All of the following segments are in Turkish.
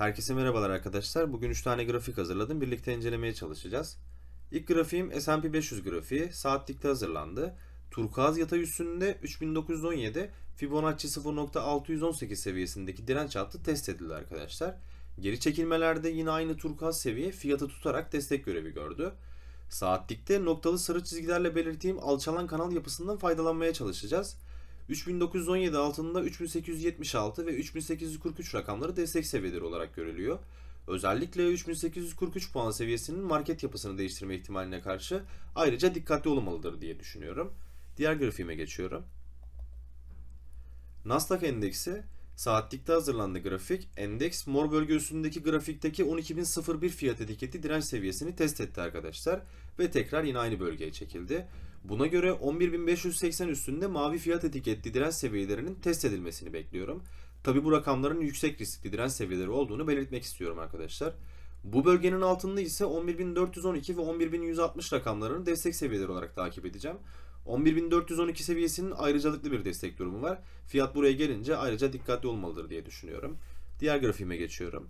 Herkese merhabalar arkadaşlar. Bugün 3 tane grafik hazırladım. Birlikte incelemeye çalışacağız. İlk grafiğim S&P 500 grafiği. Saatlikte hazırlandı. Turkuaz yatay üstünde 3917 Fibonacci 0.618 seviyesindeki direnç hattı test edildi arkadaşlar. Geri çekilmelerde yine aynı turkuaz seviye fiyatı tutarak destek görevi gördü. Saatlikte noktalı sarı çizgilerle belirttiğim alçalan kanal yapısından faydalanmaya çalışacağız. 3917 altında 3876 ve 3843 rakamları destek seviyeleri olarak görülüyor. Özellikle 3843 puan seviyesinin market yapısını değiştirme ihtimaline karşı ayrıca dikkatli olmalıdır diye düşünüyorum. Diğer grafiğime geçiyorum. Nasdaq endeksi saatlikte hazırlandı grafik. Endeks mor bölge üstündeki grafikteki 12.001 fiyat etiketi direnç seviyesini test etti arkadaşlar ve tekrar yine aynı bölgeye çekildi. Buna göre 11.580 üstünde mavi fiyat etiketli direnç seviyelerinin test edilmesini bekliyorum. Tabi bu rakamların yüksek riskli direnç seviyeleri olduğunu belirtmek istiyorum arkadaşlar. Bu bölgenin altında ise 11.412 ve 11.160 rakamlarını destek seviyeleri olarak takip edeceğim. 11.412 seviyesinin ayrıcalıklı bir destek durumu var. Fiyat buraya gelince ayrıca dikkatli olmalıdır diye düşünüyorum. Diğer grafiğime geçiyorum.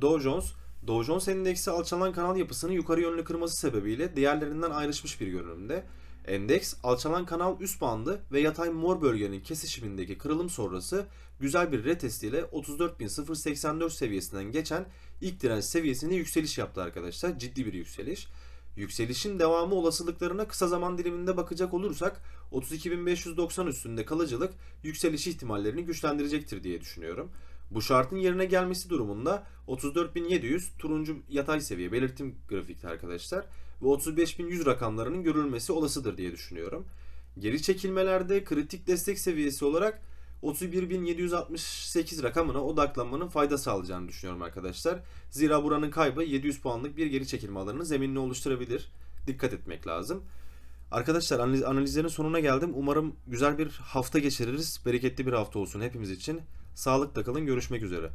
Dow Jones, Dow Jones endeksi alçalan kanal yapısını yukarı yönlü kırması sebebiyle diğerlerinden ayrışmış bir görünümde. Endeks alçalan kanal üst bandı ve yatay mor bölgenin kesişimindeki kırılım sonrası güzel bir retest ile 34.084 seviyesinden geçen ilk direnç seviyesine yükseliş yaptı arkadaşlar. Ciddi bir yükseliş. Yükselişin devamı olasılıklarına kısa zaman diliminde bakacak olursak 32.590 üstünde kalıcılık yükseliş ihtimallerini güçlendirecektir diye düşünüyorum. Bu şartın yerine gelmesi durumunda 34.700 turuncu yatay seviye belirtim grafikte arkadaşlar ve 35.100 rakamlarının görülmesi olasıdır diye düşünüyorum. Geri çekilmelerde kritik destek seviyesi olarak 31.768 rakamına odaklanmanın fayda sağlayacağını düşünüyorum arkadaşlar. Zira buranın kaybı 700 puanlık bir geri çekilme alanının zeminini oluşturabilir. Dikkat etmek lazım. Arkadaşlar analiz, analizlerin sonuna geldim. Umarım güzel bir hafta geçiririz. Bereketli bir hafta olsun hepimiz için. Sağlıkla kalın. Görüşmek üzere.